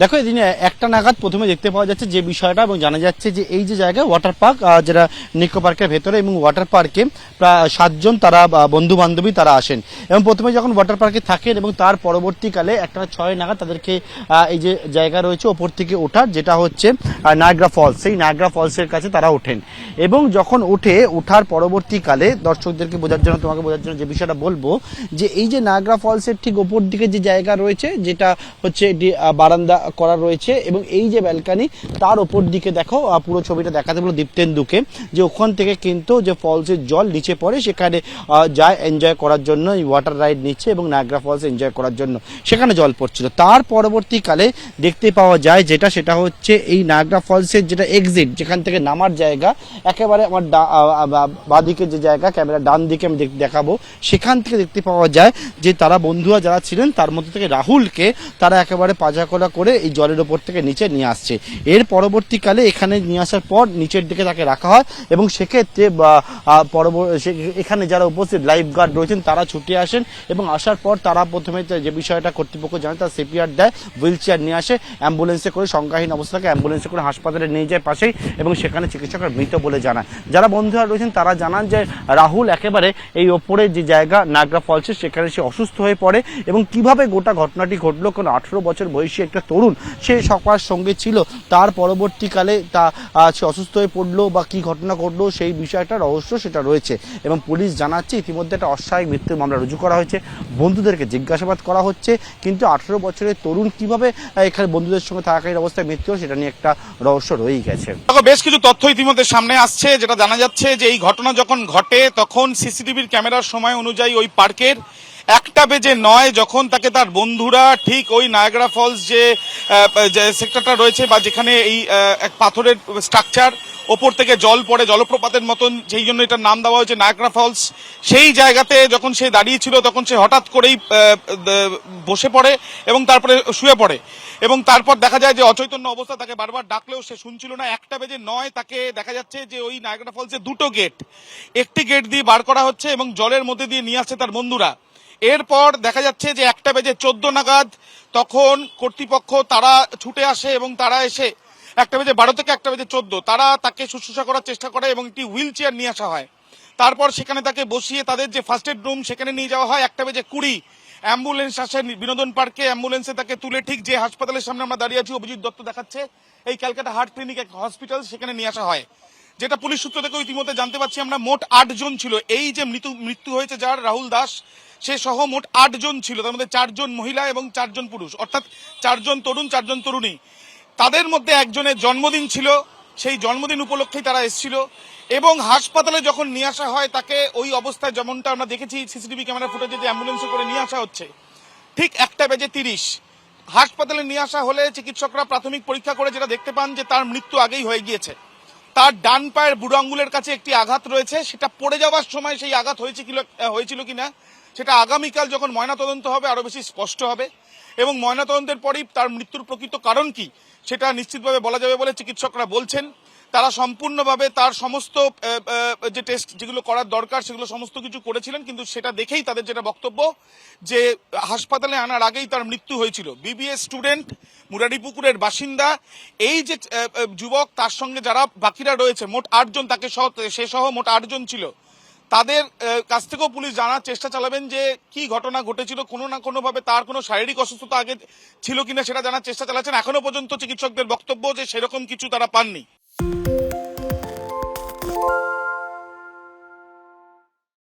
দেখো এদিন একটা নাগাদ প্রথমে দেখতে পাওয়া যাচ্ছে যে বিষয়টা এবং জানা যাচ্ছে যে এই যে জায়গায় ওয়াটার পার্ক যেটা নিকো পার্কের ভেতরে এবং ওয়াটার পার্কে প্রায় সাতজন তারা বন্ধু বান্ধবী তারা আসেন। এবং প্রথমে যখন ওয়াটার পার্কে থাকেন এবং তার পরবর্তীকালে একটা ছয় নাগাদ তাদেরকে এই যে জায়গা রয়েছে ওপর থেকে ওঠার, যেটা হচ্ছে নায়গ্রা ফলস সেই নায়গ্রা ফলসের কাছে তারা ওঠেন। এবং যখন ওঠে ওঠার পরবর্তীকালে দর্শকদেরকে বোঝার জন্য, তোমাকে বোঝার জন্য যে বিষয়টা বলব, যে এই যে নায়গ্রা ফলসের ঠিক ওপর দিকে যে জায়গা রয়েছে, যেটা হচ্ছে বারান্দা করা রয়েছে এবং এই যে ব্যালকানি, তার ওপর দিকে দেখো পুরো ছবিটা দেখাতে বলো দীপ্তেন্দুকে, যে ওখান থেকে কিন্তু যে ফলসের জল নিচে পড়ে, সেখানে যায় এনজয় করার জন্য, এই ওয়াটার রাইড নিচ্ছে এবং নায়গ্রা ফলস এনজয় করার জন্য সেখানে জল পড়ছিল। তার পরবর্তীকালে দেখতে পাওয়া যায় যেটা, সেটা হচ্ছে এই নায়গ্রা ফলসের যেটা এক্সিট যেখান থেকে নামার জায়গা, একেবারে আমার বাঁদিকে যে জায়গা ক্যামেরা ডান দিকে আমি দেখ- দেখাবো। সেখান থেকে দেখতে পাওয়া যায় যে তারা বন্ধুরা যারা ছিলেন, তার মধ্যে থেকে রাহুলকে তারা একেবারে পাজাকোলা করে এই জলের ওপর থেকে নিচে নিয়ে আসছে। এর পরবর্তীকালে এখানে নিয়ে আসার পর নিচের দিকে তাকে রাখা হয় এবং সেক্ষেত্রে এখানে যারা উপস্থিত লাইফ গার্ড রয়েছেন, তারা ছুটে আসেন এবং আসার পর তারা প্রথমে যে- বিষয়টা কর্তৃপক্ষ জানে, তার সিপিআর দেয় হুইল চেয়ার নিয়ে আসে অ্যাম্বুলেন্সে করে, সংজ্ঞাহীন অবস্থাকে অ্যাম্বুলেন্সে করে হাসপাতালে নিয়ে যায় পাশেই এবং সেখানে চিকিৎসকরা মৃত বলে জানায়। যারা বন্ধুরা রয়েছেন, তারা জানান যে, রাহুল একেবারে এই ওপরে যে জায়গা, নাগরা ফলসে সেখানে সে অসুস্থ হয়ে পড়ে এবং কীভাবে গোটা ঘটনাটি ঘটলো কোনো আঠেরো বছর বয়সী একটা তরুণ সে সবার সঙ্গে ছিল, তার পরবর্তীকালে তা সে অসুস্থ হয়ে পড়ল বা কি ঘটনা ঘটলো সেই বিষয়টা, রহস্য সেটা রয়েছে। এবং পুলিশ জানাচ্ছে ইতিমধ্যে একটা অস্বাভাবিক মৃত্যুর মামলা রুজু করা হয়েছে। বন্ধুদেরকে জিজ্ঞাসাবাদ করা হচ্ছে, কিন্তু আঠেরো বছরের তরুণ কীভাবে এখানে বন্ধুদের সঙ্গে থাকাকালীন অবস্থায় মৃত্যু সেটা নিয়ে একটা রহস্য রয়েই গেছে। বেশ কিছু তথ্য ইতিমধ্যে সামনে আসছে, যেটা জানা যাচ্ছে যে এই ঘটনা যখন ঘটে, তখন সিসিটিভির ক্যামেরার সময় অনুযায়ী ওই পার্কের একটা বেজে নয় যখন তাকে তার বন্ধুরা ঠিক ওই নায়াগ্রা ফলস যে সেক্টরটা রয়েছে বা যেখানে এই এক পাথরের স্ট্রাকচার ওপর থেকে জল পড়ে, জলপ্রপাতের মতন, সেই জন্য এটার নাম দেওয়া হয়েছে নায়াগ্রা ফলস। সেই জায়গাতে যখন সে দাঁড়িয়েছিল, তখন সে হঠাৎ করেই বসে পড়ে এবং তারপরে শুয়ে পড়ে। এবং তারপর দেখা যায় যে অচৈতন্য অবস্থা, তাকে বারবার ডাকলেও সে শুনছিল না। একটা বেজে নয় তাকে দেখা যাচ্ছে যে ওই নায়গ্রা ফলসে দুটো গেট একটি গেট দিয়ে বার করা হচ্ছে এবং জলের মধ্যে দিয়ে নিয়ে আসছে তার বন্ধুরা। এরপর দেখা যাচ্ছে যে একটা বেজে চোদ্দ নাগাদ তখন কর্তৃপক্ষ তারা ছুটে আসে এবং তারা এসে একটা বেজে বারো থেকে একটা বেজে চোদ্দ, তারা তাকে শুশ্রূষা করার চেষ্টা করে এবং একটি হুইল চেয়ার নিয়ে আসা হয়। তারপর সেখানে তাকে বসিয়ে তাদের যে ফার্স্ট এড রুম সেখানে নিয়ে যাওয়া হয়, একটা বেজে কুড়ি। অ্যাম্বুলেন্স আসে বিনোদন পার্কে, অ্যাম্বুলেন্সে তাকে তুলে ঠিক যে হাসপাতালের সামনে আমরা দাঁড়িয়ে আছি অভিজিৎ দত্ত দেখাচ্ছে, এই ক্যালকাটা হার্ট ক্লিনিক এক হসপিটাল সেখানে নিয়ে আসা হয়। যেটা পুলিশ সূত্র থেকে ইতিমধ্যে জানতে পারছি, আমরা মোট আট জন ছিল। এই যে মৃত্যু মৃত্যু হয়েছে যার রাহুল দাস, সে সহ মোট আট জন ছিল। তার মধ্যে চারজন মহিলা এবং চারজন পুরুষ। অর্থাৎ চারজন তরুণ চারজন তরুণী। তাদের মধ্যে একজনের জন্মদিন ছিল। সেই জন্মদিন উপলক্ষেই তারা এসেছিল। এবং হাসপাতালে যখন নিয়ে আসা হয়, তাকে ওই অবস্থায় যেমনটা আমরা দেখেছি, সিসিটিভি ক্যামেরা ফুটেজে যে অ্যাম্বুলেন্সে করে নিয়ে আসা হচ্ছে, ঠিক একটা বেজে তিরিশ। হাসপাতালে নিয়ে আসা হলে চিকিৎসকরা প্রাথমিক পরীক্ষা করে যেটা দেখতে পান যে তার মৃত্যু আগেই হয়ে গিয়েছে। তার ডান পায়ের বুড়ো আঙ্গুলের কাছে একটি আঘাত রয়েছে। সেটা পড়ে যাওয়ার সময় সেই আঘাত হয়েছে হয়েছিল কিনা, সেটা আগামীকাল যখন ময়নাতদন্ত হবে আরও বেশি স্পষ্ট হবে। এবং ময়নাতদন্তের পরেই তার মৃত্যুর প্রকৃত কারণ কি, সেটা নিশ্চিতভাবে বলা যাবে বলে চিকিৎসকরা বলছেন। তারা সম্পূর্ণভাবে তার সমস্ত যে টেস্ট যেগুলো করার দরকার সেগুলো সমস্ত কিছু করেছিলেন, কিন্তু সেটা দেখেই তাদের যেটা বক্তব্য, যে হাসপাতালে আনার আগেই তার মৃত্যু হয়েছিল। বিবিএস স্টুডেন্ট মুরারিপুকুরের বাসিন্দা, এই যে যুবক, তার সঙ্গে যারা বাকিরা রয়েছে, মোট আটজন তাকে সহ, সে সহ মোট আটজন ছিল। তাদের কাছ থেকেও পুলিশ জানার চেষ্টা চালাবেন যে, কি ঘটনা ঘটেছিল, কোনো না কোনোভাবে তার কোনো শারীরিক অসুস্থতা আগে ছিল কিনা সেটা জানার চেষ্টা চালাচ্ছেন। এখনও পর্যন্ত চিকিৎসকদের বক্তব্য যে সেরকম কিছু তারা পাননি।